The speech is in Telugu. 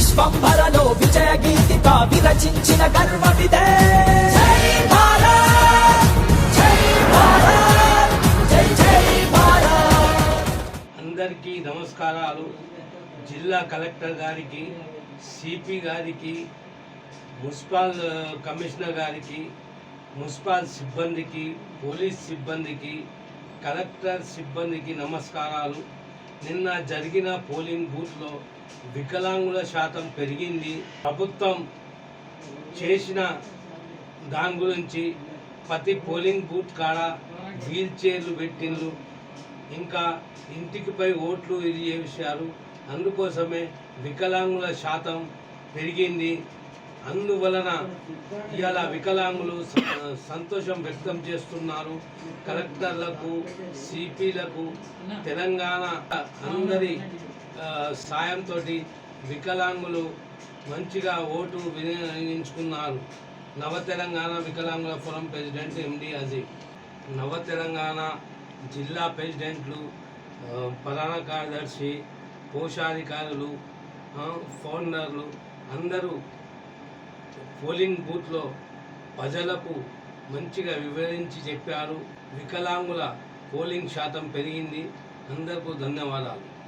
విశ్వంభరలో విజయ గీతిక విరచించిన గర్వమిదే అందరికీ నమస్కారాలు. జిల్లా కలెక్టర్ గారికి సిపి గారికి మున్సిపల్ కమిషనర్ గారికి మున్సిపల్ సిబ్బందికి పోలీస్ సిబ్బందికి కలెక్టర్ సిబ్బందికి నమస్కారాలు. నిన్న జరిగిన పోలింగ్ బూత్లో వికలాంగుల శాతం పెరిగింది. ప్రభుత్వం చేసిన దాని గురించి ప్రతి పోలింగ్ బూత్ కాడ వీల్ చైర్లు పెట్టిండ్రు. ఇంకా ఇంటికి పై ఓట్లు ఇది చేశారు అందుకోసమే వికలాంగుల శాతం పెరిగింది. అందువలన ఇవాళ వికలాంగులు సంతోషం వ్యక్తం చేస్తున్నారు. కలెక్టర్లకు సిపిలకు తెలంగాణ అందరి సాయంతో వికలాంగులు మంచిగా ఓటు వినియోగించుకున్నారు. నవ తెలంగాణ వికలాంగుల ఫోరం ప్రెసిడెంట్ ఎండి అజీమ్ నవ తెలంగాణ జిల్లా ప్రెసిడెంట్లు ప్రధాన కార్యదర్శి కోశాధికారులు ఫౌండర్లు అందరూ పోలింగ్ బూత్లో ప్రజలకు మంచిగా వివరించి చెప్పారు. వికలాంగుల పోలింగ్ శాతం పెరిగింది. అందరికీ ధన్యవాదాలు.